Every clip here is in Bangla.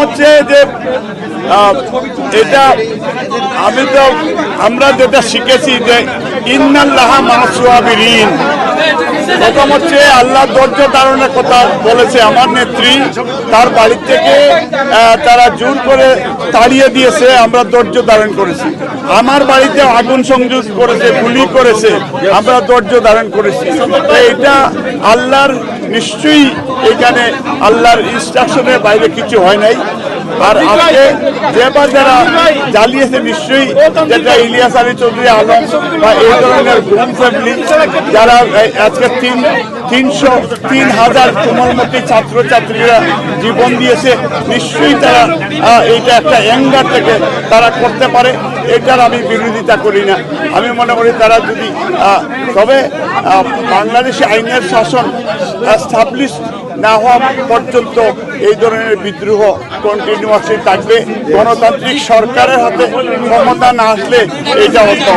হচ্ছে যে আমি তো, আমরা যেটা শিখেছি যে, ইন্নাল্লাহ প্রথম হচ্ছে আল্লাহ ধৈর্য ধারণের কথা বলেছে আমার নেত্রী। তার বাড়ি থেকে তারা জোর করে তাড়িয়ে দিয়েছে, আমরা ধৈর্য ধারণ করেছি। আমার বাড়িতে আগুন সংযোগ করেছে, গুলি করেছে, আমরা ধৈর্য ধারণ করেছি। এটা আল্লাহর নিশ্চয়ই এখানে আল্লাহর ইনস্ট্রাকশনের বাইরে কিছু হয় নাই। আর আজকে যে বা যারা জ্বালিয়েছে, নিশ্চয়ই যেটা ইলিয়াস আলী চৌধুরী আলম বা এই ধরনের ফ্যামিলি যারা আজকে তিন তিনশো তিন হাজার কোমলমতি ছাত্রছাত্রীরা জীবন দিয়েছে। নিশ্চয়ই তারা এইটা একটা অ্যাঙ্গার থেকে তারা করতে পারে, এটার আমি বিরোধিতা করি না। আমি মনে করি তারা যদি তবে বাংলাদেশে আইনের শাসন স্টাবলিশ না হওয়া পর্যন্ত এই ধরনের বিদ্রোহ কন্টিনিউয়াসলি থাকবে। গণতান্ত্রিক সরকারের হাতে ক্ষমতা না আসলে এইটা হচ্ছে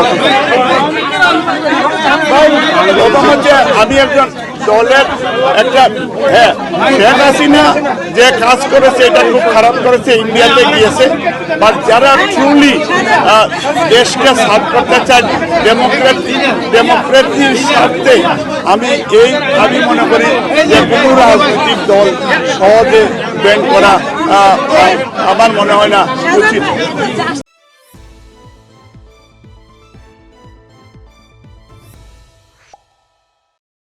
আমি একজন দলের একটা হ্যাঁ শেখ হাসিনা যে কাজ করেছে, এটা খুব খারাপ করেছে, ইন্ডিয়াতে গিয়েছে। বা যারা ট্রুলি দেশকে সাফ করতে চান ডেমোক্রেসি ডেমোক্রেসির স্বার্থে, আমি এই আমি মনে করি যে কোনো রাজনৈতিক দল সহজে ব্যান করা আমার মনে হয় না উচিত।